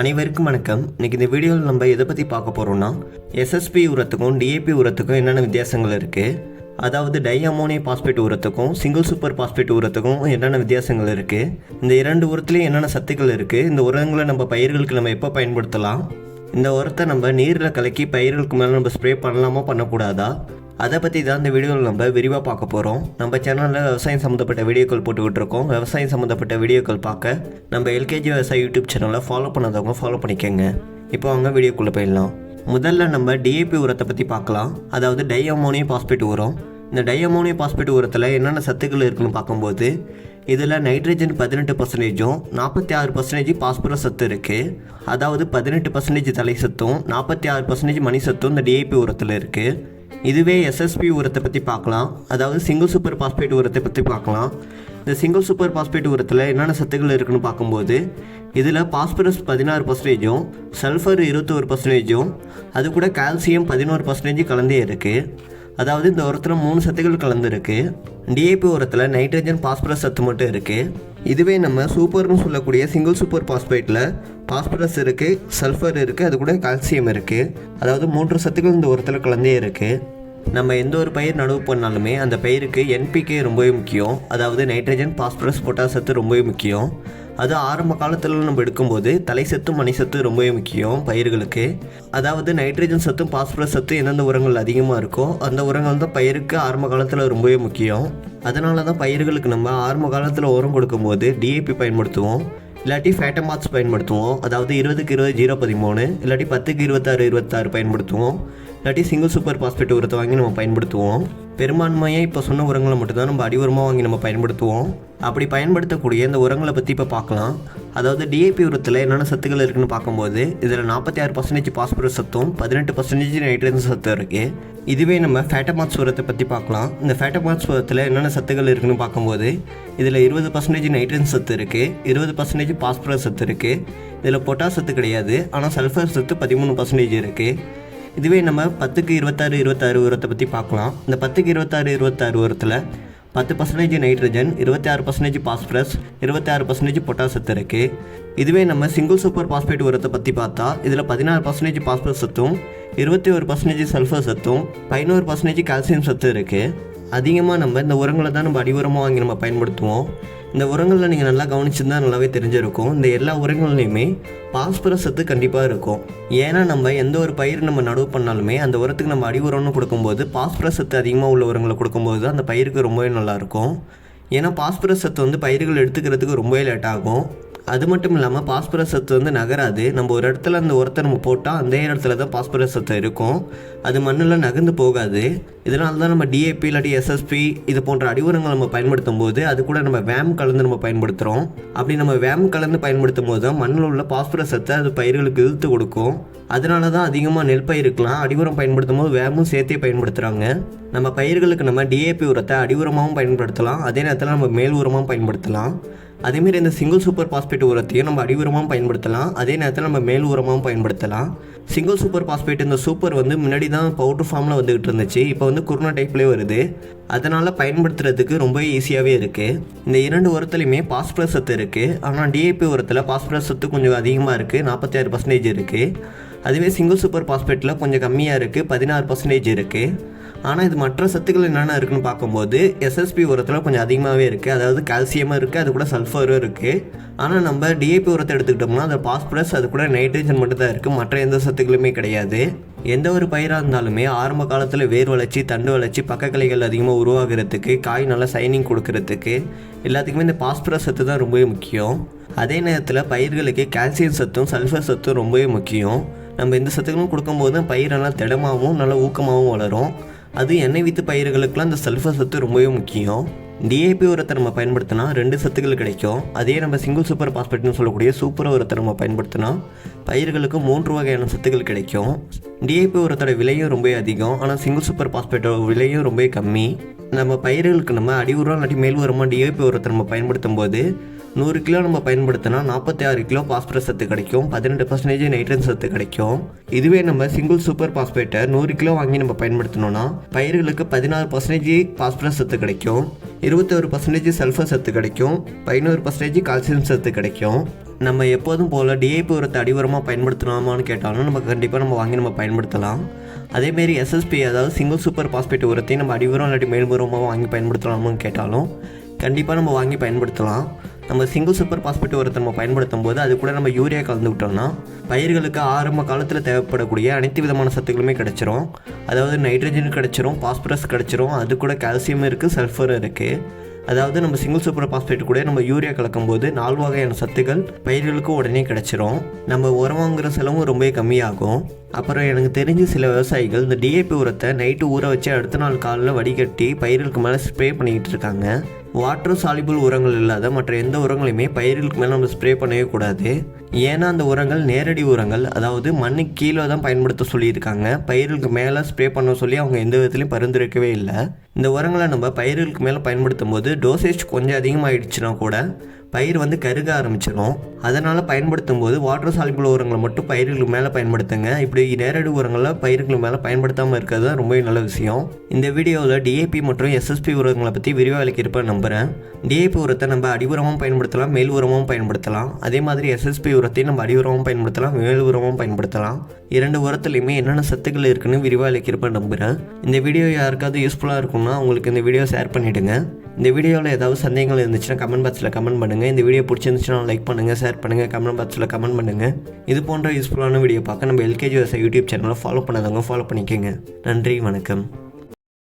அனைவருக்கும் வணக்கம். இன்னைக்கு இந்த வீடியோவில் நம்ம எதை பற்றி பார்க்க போகிறோம்னா எஸ்எஸ்பி உரத்துக்கும் டிஏபி உரத்துக்கும் என்னென்ன வித்தியாசங்கள் இருக்குது அதாவது டை அமோனியம் பாஸ்பேட் உரத்துக்கும் சிங்கிள் சூப்பர் பாஸ்பேட் உரத்துக்கும் என்னென்ன வித்தியாசங்கள் இருக்குது இந்த இரண்டு உரத்துலேயும் என்னென்ன சத்துக்கள் இருக்குது இந்த உரங்களை நம்ம பயிர்களுக்கு நம்ம எப்போ பயன்படுத்தலாம்? இந்த உரத்தை நம்ம நீரில் கலக்கி பயிர்களுக்கு மேலே நம்ம ஸ்ப்ரே பண்ணலாமா பண்ணக்கூடாதா? அதை பற்றி தான் இந்த வீடியோவில் நம்ம விரிவாக பார்க்க போகிறோம் நம்ம சேனலில் விவசாயம் சம்மந்தப்பட்ட வீடியோக்கள் போட்டுக்கிட்டு இருக்கோம் விவசாயம் சம்மந்தப்பட்ட வீடியோக்கள் பார்க்க நம்ம எல்கேஜி விவசாய யூடியூப் சேனலை ஃபாலோ பண்ணாதவங்க ஃபாலோ பண்ணிக்கோங்க. இப்போ அவங்க வீடியோக்குள்ளே போயிடலாம். முதல்ல நம்ம டிஏபி உரத்தை பற்றி பார்க்கலாம். அதாவது டை அமோனியம் பாஸ்பேட் உரம். இந்த டை அமோனியம் பாஸ்பேட் உரத்தில் என்னென்ன சத்துக்கள் இருக்குன்னு பார்க்கும்போது இதில் நைட்ரஜன் பதினெட்டு பர்சன்டேஜும் நாற்பத்தி ஆறு பர்சன்டேஜ் பாஸ்பரஸ் சத்து இருக்குது அதாவது பதினெட்டு பர்சன்டேஜ் தலை சத்தும் நாற்பத்தி ஆறு பர்சன்டேஜ் மணி சத்தும் இந்த டிஏபி உரத்தில் இருக்குது இதுவே எஸ்எஸ்பி உரத்தை பற்றி பார்க்கலாம். அதாவது சிங்கிள் சூப்பர் பாஸ்பேட் உரத்தை பற்றி பார்க்கலாம். இந்த சிங்கிள் சூப்பர் பாஸ்பேட் உரத்தில் என்னென்ன சத்துக்கள் இருக்குன்னு பார்க்கும்போது இதில் பாஸ்பரஸ் பதினாறு பர்சன்டேஜும் சல்ஃபர் இருபத்தோரு பர்சன்டேஜும் அது கூட கால்சியம் பதினோரு பர்சன்டேஜ் கலந்தே இருக்குது அதாவது இந்த உரத்தில் மூணு சத்துக்கள் கலந்துருக்கு. டிஏபி உரத்தில் நைட்ரஜன் பாஸ்பரஸ் சத்து மட்டும் இருக்குது இதுவே நம்ம சூப்பர்னு சொல்லக்கூடிய சிங்கிள் சூப்பர் பாஸ்பேட்டில் பாஸ்பரஸ் இருக்குது சல்ஃபர் இருக்குது அது கூட கால்சியம் இருக்குது அதாவது மூன்று சத்துக்கள் இந்த உரத்தில் கலந்தே இருக்குது நம்ம எந்த ஒரு பயிர் நடவு பண்ணாலுமே அந்த பயிருக்கு என்பிகே ரொம்பவே முக்கியம். அதாவது நைட்ரஜன் பாஸ்பரஸ் பொட்டாஸ் சத்து ரொம்பவே முக்கியம். அது ஆரம்ப காலத்தில் நம்ம எடுக்கும்போது தலை சத்து மணி சத்து ரொம்பவே முக்கியம் பயிர்களுக்கு. அதாவது நைட்ரஜன் சத்தும் பாஸ்பரஸ் சத்து எந்தெந்த உரங்கள் அதிகமாக இருக்கோ அந்த உரங்கள் தான் பயிருக்கு ஆரம்ப காலத்தில் ரொம்பவே முக்கியம். அதனால தான் பயிர்களுக்கு நம்ம ஆரம்ப காலத்தில் உரம் கொடுக்கும்போது டிஏபி பயன்படுத்துவோம். இல்லாட்டி ஃபேட்டமாட்ஸ் பயன்படுத்துவோம். அதாவது இருபதுக்கு இருபது ஜீரோ பதிமூணு இல்லாட்டி பத்துக்கு இருபத்தாறு இருபத்தாறு பயன்படுத்துவோம். இல்லாட்டி சிங்கிள் சூப்பர் பாஸ்பேட் உரத்தை வாங்கி நம்ம பயன்படுத்துவோம். பெரும்பான்மையாக இப்போ சொன்ன உரங்களை மட்டும்தான் நம்ம அடி உரமாக வாங்கி நம்ம பயன்படுத்துவோம். அப்படி பயன்படுத்தக்கூடிய இந்த உரங்களை பற்றி இப்போ பார்க்கலாம். அதாவது டிஏபி உரத்தில் என்னென்ன சத்துக்கள் இருக்குன்னு பார்க்கும்போது இதில் நாற்பத்தி ஆறு பர்சன்டேஜ் பாஸ்பரஸ் சத்தும் பதினெட்டு பர்சன்டேஜ் நைட்ரஜன் சத்தும் இருக்குது இதுவே நம்ம ஃபேட்டமாத்ஸ் உரத்தை பற்றி பார்க்கலாம். இந்த ஃபேட்டமாத்ஸ் உரத்தில் என்னென்ன சத்துக்கள் இருக்குன்னு பார்க்கும்போது இதில் இருபது பர்சன்டேஜ் நைட்ரஜன் சத்து இருக்குது இருபது பர்சன்டேஜ் பாஸ்பரஸ் சத்து இருக்குது இதில் பொட்டாஸ் சத்து கிடையாது ஆனால் சல்ஃபர் சத்து பதிமூணு பர்சன்டேஜ் இருக்குது இதுவே நம்ம பத்துக்கு இருபத்தாறு இருபத்தாறு உரத்தை பற்றி பார்க்கலாம். இந்த பத்துக்கு இருபத்தாறு இருபத்தாறு உரத்தில் பத்து பர்சன்டேஜ் நைட்ரஜன் இருபத்தி ஆறு பர்சன்டேஜ் பாஸ்பரஸ் இருபத்தி ஆறு பர்சன்டேஜ் பொட்டாஸ் சத்து இருக்குது இதுவே நம்ம சிங்கிள் சூப்பர் பாஸ்பேட் உரத்தை பற்றி பார்த்தா இதில் பதினாறு பர்சன்டேஜ் பாஸ்பரஸ் சத்தும் இருபத்தி ஒரு பர்சன்டேஜ் சல்ஃபர் சத்தும் பதினோரு பர்சன்டேஜ் கால்சியம் சத்து இருக்குது அதிகமாக நம்ம இந்த உரங்களை தான் நம்ம அடி உரமாக வாங்கி நம்ம பயன்படுத்துவோம். இந்த உரங்களில் நீங்கள் நல்லா கவனிச்சிருந்தா நல்லாவே தெரிஞ்சிருக்கும். இந்த எல்லா உரங்கள்லையுமே பாஸ்பரஸ் சத்து கண்டிப்பாக இருக்கும். ஏன்னா நம்ம எந்த ஒரு பயிர் நம்ம நடவு பண்ணாலுமே அந்த உரத்துக்கு நம்ம அடி உரம்னு கொடுக்கும்போது பாஸ்பரஸ் சத்து அதிகமாக உள்ள உரங்களை கொடுக்கும்போது தான் அந்த பயிருக்கு ரொம்பவே நல்லாயிருக்கும் ஏன்னா பாஸ்பரஸ் சத்து வந்து பயிர்கள் எடுத்துக்கிறதுக்கு ரொம்பவே லேட் ஆகும். அது மட்டும் இல்லாமல் பாஸ்பரஸ் சத்து வந்து நகராது. நம்ம ஒரு இடத்துல அந்த உரத்தை நம்ம போட்டால் அந்த இடத்துல தான் பாஸ்பரஸ் சத்து இருக்கும். அது மண்ணில் நகர்ந்து போகாது. இதனால தான் நம்ம டிஏபி இல்லாட்டி எஸ்எஸ்பி இது போன்ற அடி உரங்கள் நம்ம பயன்படுத்தும் போது அது கூட நம்ம வேம் கலந்து நம்ம பயன்படுத்துகிறோம் அப்படி நம்ம வேம் கலந்து பயன்படுத்தும் போது தான் மண்ணில் உள்ள பாஸ்பரஸ் சத்தை அது பயிர்களுக்கு இழுத்து கொடுக்கும். அதனால தான் அதிகமாக நெல் பயிருக்கலாம் உரம் பயன்படுத்தும் போது வேமும் சேர்த்தே பயன்படுத்துகிறாங்க நம்ம பயிர்களுக்கு நம்ம டிஏபி உரத்தை அடி உரமாகவும் பயன்படுத்தலாம். அதே நேரத்தில் நம்ம மேல் உரமாகவும் பயன்படுத்தலாம். அதேமாரி இந்த சிங்கிள் சூப்பர் பாஸ்பேட் உரத்தையும் நம்ம அடி பயன்படுத்தலாம். அதே நேரத்தில் நம்ம மேல் உரமாகவும் பயன்படுத்தலாம். சிங்கிள் சூப்பர் பாஸ்பேட் இந்த சூப்பர் வந்து முன்னாடி தான் பவுடர் ஃபார்மில் வந்துகிட்டு இருந்துச்சு. இப்போ வந்து குருணா டைப்லேயே வருது. அதனால் பயன்படுத்துறதுக்கு ரொம்ப ஈஸியாகவே இருக்குது இந்த இரண்டு உரத்துலையுமே பாஸ்பரஸ் சத்து இருக்குது ஆனால் டிஏபி உரத்தில் பாஸ்பரஸ் சத்து கொஞ்சம் அதிகமாக இருக்குது நாற்பத்தி ஆறு பர்சன்டேஜ் இருக்குது அதுவே சிங்கிள் சூப்பர் பாஸ்பேட்டில் கொஞ்சம் கம்மியாக இருக்குது பதினாறு பர்சன்டேஜ் இருக்குது ஆனால் இது மற்ற சத்துக்கள் என்னென்ன இருக்குன்னு பார்க்கும்போது எஸ்எஸ்பி உரத்தில் கொஞ்சம் அதிகமாகவே இருக்குது அதாவது கால்சியமும் இருக்குது அது கூட சல்ஃபரும் இருக்குது ஆனால் நம்ம டிஏபி உரத்தை எடுத்துக்கிட்டோம்னா அது பாஸ்பரஸ் அது கூட நைட்ரஜன் மட்டும் தான் இருக்குது மற்ற எந்த சத்துக்களுமே கிடையாது. எந்த ஒரு பயிராக இருந்தாலுமே ஆரம்ப காலத்தில் வேர் வளர்ச்சி தண்டு வளர்ச்சி பக்கக்கலைகள் அதிகமாக உருவாகிறதுக்கு காய் நல்லா சைனிங் கொடுக்கறதுக்கு எல்லாத்துக்குமே இந்த பாஸ்பரஸ் சத்து தான் ரொம்பவே முக்கியம். அதே நேரத்தில் பயிர்களுக்கு கால்சியம் சத்தும் சல்ஃபர் சத்தும் ரொம்பவே முக்கியம். நம்ம இந்த சத்துக்களும் கொடுக்கும்போது தான் பயிர் நல்லா திடமாகவும் நல்லா ஊக்கமாகவும் வளரும். அது எண்ணெய் வித்து பயிர்களுக்கெலாம் இந்த சல்ஃபர் சத்து ரொம்பவே முக்கியம். டிஏபி உரத்தை நம்ம பயன்படுத்தினா ரெண்டு சத்துக்கள் கிடைக்கும். அதே நம்ம சிங்கிள் சூப்பர் பாஸ்பேட்னு சொல்லக்கூடிய சூப்பர் உரத்தை நம்ம பயன்படுத்தினா பயிர்களுக்கு மூன்று வகையான சத்துக்கள் கிடைக்கும். டிஏபி உரத்தோட விலையும் ரொம்ப அதிகம். ஆனால் சிங்கிள் சூப்பர் பாஸ்பேட்டோட விலையும் ரொம்ப கம்மி. நம்ம பயிர்களுக்கு நம்ம அடி உரம் இல்லாட்டி மேல் உரமாக டிஏபி உரத்தை நம்ம பயன்படுத்தும் போது நூறு கிலோ நம்ம பயன்படுத்தினா நாற்பத்தி ஆறு கிலோ பாஸ்பரஸ் சத்து கிடைக்கும் பதினெட்டு பர்சன்டேஜ் நைட்ரன் சத்து கிடைக்கும். இதுவே நம்ம சிங்கிள் சூப்பர் பாஸ்பேட்டை நூறு கிலோ வாங்கி நம்ம பயன்படுத்தினோம்னா பயிர்களுக்கு பதினாறு பர்சன்டேஜ் பாஸ்பரஸ் சத்து கிடைக்கும் இருபத்தொரு பர்சன்டேஜ் சல்ஃபர் சத்து கிடைக்கும் பதினோரு பர்சன்டேஜ் கால்சியம் சத்து கிடைக்கும். நம்ம எப்போதும் போல் டிஏபி உரத்தை அடிவரமாக பயன்படுத்தலாமான்னு கேட்டாலும் நம்ம கண்டிப்பாக நம்ம வாங்கி நம்ம பயன்படுத்தலாம். அதேமாரி எஸ்எஸ்பி அதாவது சிங்கிள் சூப்பர் பாஸ்பேட் உரத்தையும் நம்ம அடிவரம் இல்லாட்டி மேல்புறமாக வாங்கி பயன்படுத்தலாமான்னு கேட்டாலும் கண்டிப்பாக நம்ம வாங்கி பயன்படுத்தலாம். நம்ம சிங்கிள் சூப்பர் பாஸ்பேட் உரத்தை நம்ம பயன்படுத்தும் போது அது கூட நம்ம யூரியா கலந்து விட்டோம்னா பயிர்களுக்கு ஆரம்ப காலத்தில் தேவைப்படக்கூடிய அனைத்து விதமான சத்துக்களுமே கிடச்சிரும். அதாவது நைட்ரஜன் கிடச்சிரும் பாஸ்பரஸ் கிடச்சிரும் அது கூட கால்சியம் இருக்குது சல்ஃபர் இருக்குது அதாவது நம்ம சிங்கிள் சூப்பர் பாஸ்பேட் கூட நம்ம யூரியா கலக்கும் போது நாலு வகையான சத்துக்கள் பயிர்களுக்கு உடனே கிடைச்சிரும். நம்ம உரம் வாங்குற செலவும் ரொம்ப கம்மியாகும். அப்புறம் எனக்கு தெரிஞ்ச சில விவசாயிகள் இந்த டிஏபி உரத்தை நைட்டு ஊற வச்சு அடுத்த நாள் காலையில் வடிகட்டி பயிர்களுக்கு மேலே ஸ்ப்ரே பண்ணிக்கிட்டு இருக்காங்க. வாட்டர் சாலிபிள் உரங்கள் இல்லாத மற்ற எந்த உரங்களையுமே பயிர்களுக்கு மேலே நம்ம ஸ்ப்ரே பண்ணவே கூடாது. ஏன்னா அந்த உரங்கள் நேரடி உரங்கள். அதாவது மண்ணுக்கு கீழே தான் பயன்படுத்த சொல்லியிருக்காங்க. பயிர்களுக்கு மேலே ஸ்ப்ரே பண்ண சொல்லி அவங்க எந்த விதத்துலையும் பரிந்துரைக்கவே இல்லை. இந்த உரங்களை நம்ம பயிர்களுக்கு மேலே பயன்படுத்தும் போது டோசேஜ் கொஞ்சம் அதிகமாகிடுச்சுன்னா கூட பயிர் வந்து கருக ஆரம்பிச்சிடும் அதனால் பயன்படுத்தும் போது வாட்டர் சாலிபிள் உரங்களை மட்டும் பயிர்களுக்கு மேலே பயன்படுத்துங்க. இப்படி நேரடி உரங்களை பயிர்களுக்கு மேலே பயன்படுத்தாமல் இருக்கிறது தான் ரொம்பவே நல்ல விஷயம். இந்த வீடியோவில் டிஏபி மற்றும் எஸ்எஸ்பி உரங்களை பற்றி விரிவாக விளக்கியிருப்பேன் நம்புகிறேன் டிஏபி உரத்தை நம்ம அடி உரமும் பயன்படுத்தலாம் மேல் உரமும் பயன்படுத்தலாம். அதே மாதிரி எஸ்எஸ்பி உரத்தையும் நம்ம அடி உரமும் பயன்படுத்தலாம் மேல் உரமும் பயன்படுத்தலாம். இரண்டு உரத்துலையுமே என்னென்ன சத்துக்கள் இருக்குன்னு விரிவாக விளக்கியிருப்பேன் நம்புகிறேன் இந்த வீடியோ யாருக்காவது யூஸ்ஃபுல்லாக இருக்கும்னா உங்களுக்கு இந்த வீடியோ ஷேர் பண்ணிவிடுங்க இந்த வீடியோவில் ஏதாவது சந்தேகங்கள் இருந்துச்சுன்னா கமெண்ட் பாக்ஸில் கமெண்ட் பண்ணுங்கள் இந்த வீடியோ பிடிச்சிருந்துச்சுன்னா லைக் பண்ணுங்கள் ஷேர் பண்ணுங்கள் கமெண்ட் பாக்ஸில் கமெண்ட் பண்ணுங்கள் இது போன்ற யூஸ்ஃபுல்லான வீடியோ பார்க்க நம்ம எல்கேஜி யூடியூப் சேனலை ஃபாலோ பண்ணாதவங்க ஃபாலோ பண்ணிக்கோங்க. நன்றி வணக்கம்.